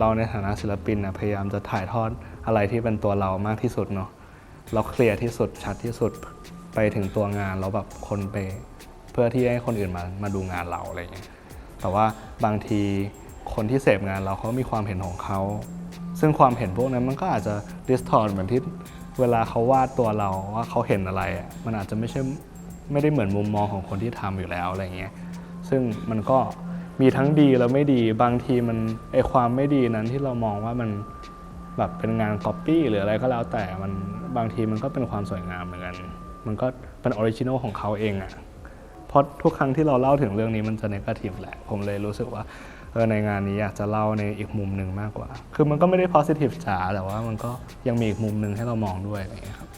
เราในฐานะศิลปินนะพยายามจะถ่ายทอดอะไรที่เป็นตัวเรามากที่สุดเนาะเราเคลียร์ที่สุดชัดที่สุดไปถึงตัวงานแล้วแบบคนไป เพื่อที่ให้คนอื่นมามาดูงานเราอะไรอย่างเงี้ยแต่ว่าบางทีคนที่เสพงานเราเขามีความเห็นของเขา ซึ่งความเห็นพวกนั้นมันก็อาจจะ distort เหมือนที่เวลาเขาวาดตัวเราว่าเขาเห็นอะไร มันอาจจะไม่ใช่ไม่ได้เหมือนมุมมองของคนที่ทำอยู่แล้วอะไรเงี้ยซึ่งมันก็ มีทั้งดีและไม่ดี บางทีมันไอความไม่ดีนั้นที่เรามองว่ามันแบบเป็นงานก๊อปปี้หรืออะไรก็แล้วแต่มันบางทีมันก็เป็นความสวยงามเหมือนกัน มันก็เป็นออริจินอลของเขาเองอะเพราะทุกครั้งที่เราเล่าถึงเรื่องนี้มันจะเนกาทีฟแหละ ผมเลยรู้สึกว่าเออในงานนี้อยากจะเล่าในอีกมุมหนึ่งมากกว่า คือมันก็ไม่ได้ positive จ๋าแต่ว่ามันก็ยังมีอีกมุมหนึ่งให้เรามองด้วยอะไรอย่างเงี้ยครับ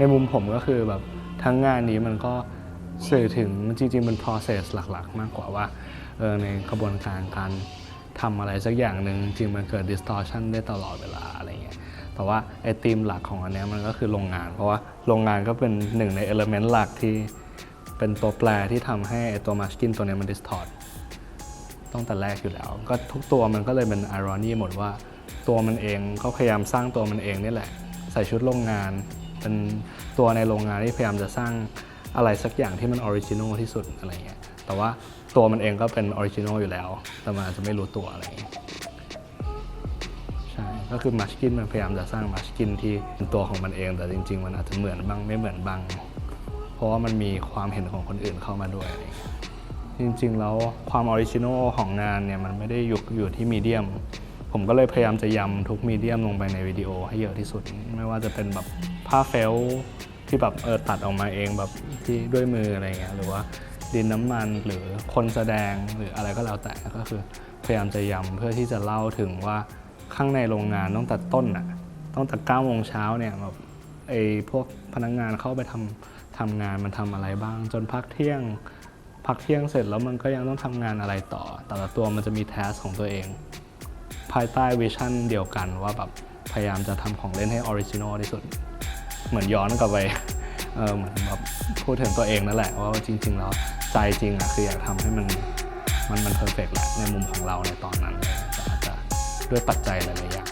ในมุมผมก็คือแบบทั้งงานนี้มันก็สื่อถึงจริงๆเป็น process หลักๆ มากกว่าว่าเออในกระบวนการการทำอะไรสักอย่างหนึ่งจริงมันเกิด distortion ได้ตลอดเวลาอะไรเงี้ยแต่ว่าไอ้ธีมหลักของอันเนี้ยมันก็คือโรงงาน เพราะว่าโรงงานก็เป็นหนึ่งใน element หลักที่เป็นตัวแปรที่ทำให้ไอตัวมาสกินตัวเนี้ยมัน distort ตั้งแต่แรกอยู่แล้ว ก็ทุกตัวมันก็เลยเป็น irony หมดว่าตัวมันเองก็พยายามสร้างตัวมันเองนี่แหละ ใส่ชุดโรงงาน เป็นตัวในโรงงานที่พยายามจะสร้างอะไรสักอย่างที่มันออริจินอลที่สุดอะไรเงี้ยแต่ว่าตัวมันเองก็เป็นออริจินอลอยู่แล้ว แต่มันอาจจะไม่รู้ตัวอะไรเงี้ยใช่ก็คือมาชกินมันพยายามจะสร้างมาชกินที่เป็นตัวของมันเอง แต่จริง ๆ มันอาจจะเหมือนบ้างไม่เหมือนบ้างเพราะว่ามันมีความเห็นของคนอื่นเข้ามาด้วยอะไรเงี้ยจริงๆ แล้วความออริจินอลของงานเนี่ยมันไม่ได้อยู่อยู่ที่มีเดียม ผมก็เลยพยายามจะย้ำทุกมีเดียมลงไปในวิดีโอให้เยอะที่สุด ไม่ว่าจะเป็นแบบ ผ้าเฟลที่แบบเออตัดออกมาเองแบบที่ด้วยมืออะไรเงี้ยหรือว่าดินน้ำมันหรือคนแสดงหรืออะไรก็แล้วแต่ก็คือพยายามจะย้ำเพื่อที่จะเล่าถึงว่าข้างในโรงงานตั้งแต่ต้นอะตั้งแต่9โมงเช้าเนี่ยแบบไอ้พวกพนักงานเข้าไปทำทำงานมันทำอะไรบ้าง จนพักเที่ยงพักเที่ยงเสร็จแล้วมันก็ยังต้องทำงานอะไรต่อ แต่ละตัวมันจะมีแทสของตัวเอง ภายใต้วิชั่นเดียวกันว่าแบบพยายามจะทำของเล่นให้ออริจินอลที่สุด เหมือนย้อนกลับไปเออเหมือนแบบพูดถึงตัวเองนั่นแหละว่าจริง ๆ แล้วใจจริงอะคืออยากทำให้มันมันมันเพอร์เฟกแหละในมุมของเราในตอนนั้นแต่อาจจะด้วยปัจจัยหลายๆอย่าง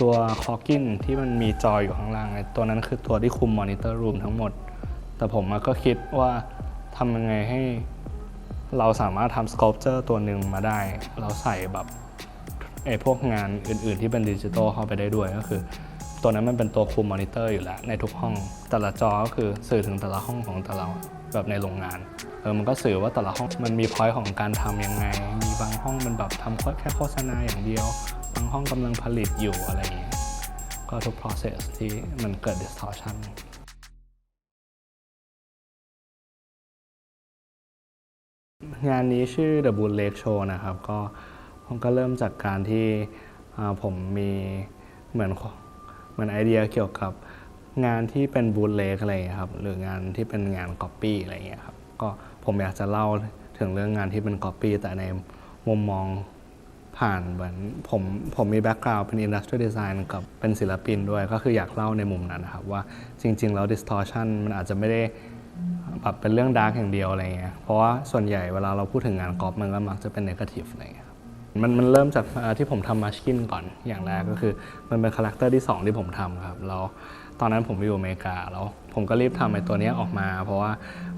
ตัวคอกินที่มันมีจออยู่ข้างล่างไอ้ตัวนั้นคือตัวที่คุมมอนิเตอร์รูมทั้งหมด แต่ผมก็คิดว่าทำยังไงให้เราสามารถทำส c อ l p เจอร์ตัวหนึ่งมาได้ เราใส่แบบ ไอ้พวกงานอื่น ๆ ที่เป็นดิจิตอลเข้าไปได้ด้วยก็คือ ตัวนั้นมันเป็นตัวคุมมอนิเตอร์อยู่แล้ว ในทุกห้องแต่ละจอก็คือสื่อถึงแต่ละห้องของแต่ละแบบในโรงงานเออมันก็สื่อว่าแต่ละห้องมันมีพอยต์ของการทำยังไง มีบางห้องมันแบบทำแค่โฆษณาอย่างเดียว บางห้องกำลังผลิตอยู่อะไรอย่างเงี้ยก็ทุก process ที่มันเกิด distortion งานนี้ชื่อ The Bull Lake Show นะครับ ก็ ผมก็เริ่มจากการที่ผมมีเหมือนเหมือนไอเดียเกี่ยวกับงานที่เป็นบูลเลกอะไรครับหรืองานที่เป็นงานก๊อปปี้อะไรอย่างเงี้ยครับก็ผมอยากจะเล่าถึงเรื่องงานที่เป็นก๊อปปี้แต่ในมุมมองผ่านเหมือนผมผมมีแบ็กกราวด์เป็นอินดัสทรีดีไซน์กับเป็นศิลปินด้วย ก็คืออยากเล่าในมุมนั้นนะครับว่าจริง ๆ แล้ว distortion มันอาจจะไม่ได้แบบเป็นเรื่องดาร์กอย่างเดียวอะไรเงี้ยเพราะว่าส่วนใหญ่เวลาเราพูดถึงงานกอล์ฟมันก็มักจะเป็นเนกาทีฟอะไรเงี้ย มันมันเริ่มจากที่ผมทำมาชกินก่อนอย่างแรกก็คือมันเป็นคาแรคเตอร์ที่ 2 ที่ผมทำครับแล้วตอนนั้นผมอยู่อเมริกาแล้วผมก็รีบทำไอ้ตัวนี้ออกมา เพราะว่า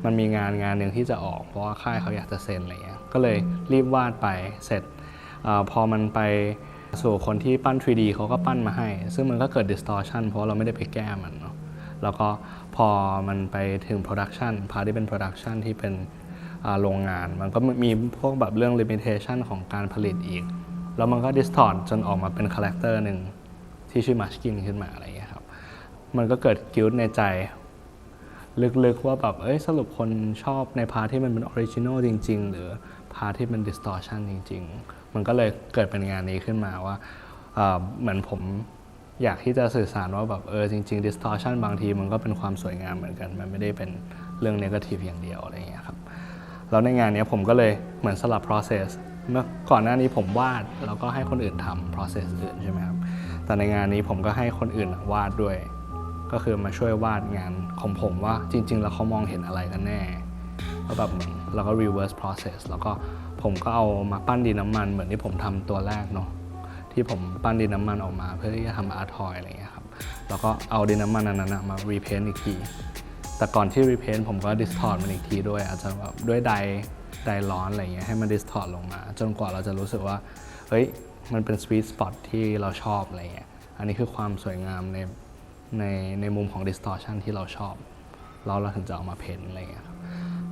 มันมีงานงานหนึ่งที่จะออก เพราะว่าค่ายเขาอยากจะเซ็นอะไรเงี้ยก็เลยรีบวาดไปเสร็จอพอมันไปสู่คนที่ปั้น 3D เขาก็ปั้นมาให้ ซึ่งมันก็เกิด distortion เพราะาเราไม่ได้ไปแก้มันเนาะแล้วก็พอมันไปถึงโปรดักชันพาร์ทที่เป็นโปรดักชันที่เป็น โรงงาน มันก็มีพวกแบบเรื่องลิมิเ t ชันของการผลิตอีก แล้วมันก็ดิสทอ t จนออกมาเป็นคาแรคเตอร์หนึ่งที่ชื่อมาชกินขึ้นมาอะไรอย่างเงี้ยครับ มันก็เกิดกิลในใจ ลึกๆว่าแบบเอ้ยสรุปคนชอบในพาที่มันเป็นออริจินอลจริง ๆ หรือพาที่เป็นดิสทอ r ชันจริง ๆ มันก็เลยเกิดเป็นงานนี้ขึ้นมาว่าเหมือนผมอยากที่จะสื่อสารว่าแบบเออจริง ๆ distortion บางทีมันก็เป็นความสวยงามเหมือนกัน มันไม่ได้เป็นเรื่อง negative อย่างเดียวอะไรอย่างเงี้ยครับ แล้วในงานนี้ผมก็เลยเหมือนสลับ process เมื่อก่อนหน้านี้ผมวาดแล้วก็ให้คนอื่นทำ process อื่นใช่ไหมครับ แต่ในงานนี้ผมก็ให้คนอื่นวาดด้วย ก็คือมาช่วยวาดงานของผมว่าจริง ๆ แล้วเขามองเห็นอะไรกันแน่ก็แบบเหมือนเราก็ reverse process แล้วก็ผมก็เอามาปั้นดินน้ำมันเหมือนที่ผมทำตัวแรกเนาะที่ผมปั้นดินน้ำมันออกมาเพื่อที่จะทำอาร์ทอยอะไรอย่างเงี้ยครับ แล้วก็เอาดินน้ำมันอันนั้นมา repaint อีกที แต่ก่อนที่ repaint ผมก็ distort มันอีกทีด้วย อาจจะแบบด้วยไดไดร้อนอะไรเงี้ยให้มัน distort ลงมา จนกว่าเราจะรู้สึกว่า เฮ้ย มันเป็น sweet spot ที่เราชอบอะไรเงี้ยอันนี้คือความสวยงามในในในมุมของ distortion ที่เราชอบแล้วเราถึงจะเอามาเพ้นอะไรเงี้ยครับ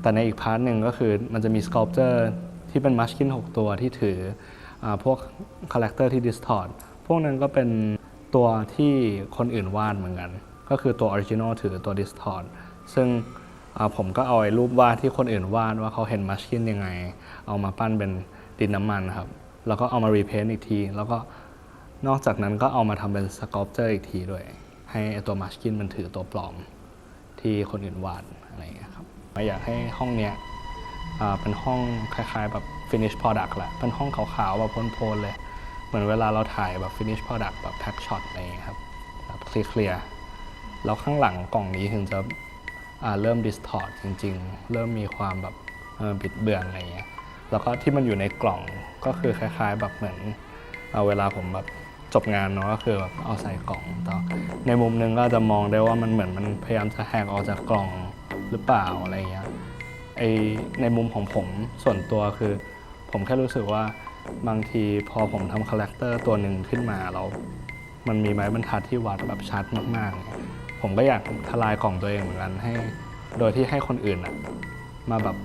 แต่ในอีกพาร์ทหนึ่งก็คือมันจะมี sculpture ที่เป็น munchkin 6ตัวที่ถืออพวก character ที่ distort พวกนั้นก็เป็นตัวที่คนอื่นวาดเหมือนกัน ก็คือตัว original ถือตัว distort ซึ่งผมก็เอาไอ้รูปวาดที่คนอื่นวาดว่าเขาเห็น munchkin ยังไง เอามาปั้นเป็นดินน้ำมันครับ แล้วก็เอามา repaint อีกที แล้วก็นอกจากนั้นก็เอามาทำเป็น sculpture อีกทีด้วย ให้ตัว munchkin มันถือตัวปลอมที่คนอื่นวาดอะไรอย่างเงี้ยครับอยากให้ห้องเนี้ยเป็นห้องคล้ายๆแบบ finish product แหละ เป็นห้องขาวๆแบบโพลนๆเลย เหมือนเวลาเราถ่ายแบบ finish product แบบ pack shot อะไรอย่างเงี้ยครับแบบเคลียร์แล้วข้างหลังกล่องนี้ถึงจะ เริ่ม distort จริง ๆ เริ่มมีความแบบเออบิดเบือนอะไรเงี้ยแล้วก็ที่มันอยู่ในกล่องก็คือคล้าย ๆ แบบเหมือนเอาเวลาผมแบบจบงานเนาะก็คือแบบเอาใส่กล่องต่อในมุมหนึงก็จะมองได้ว่ามันเหมือนมันพยายามจะแหกออกจากกล่องหรือเปล่าอะไรเงี้ยไอในมุมของผมส่วนตัวคือ ผมแค่รู้สึกว่าบางทีพอผมทำคาแรคเตอร์ตัวหนึ่งขึ้นมาแล้วมันมีไม้บรรทัดที่วัดแบบชัดมากๆ ผมก็อยากทลายของตัวเองเหมือนกันให้ โดยที่ให้คนอื่นอะมาแบบ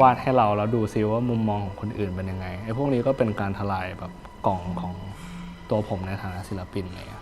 วาดให้เราแล้วดูซิว่ามุมมองของคนอื่นเป็นยังไงไอ้พวกนี้ก็เป็นการทลายแบบกล่องของตัวผมในฐานะศิลปินไงเลย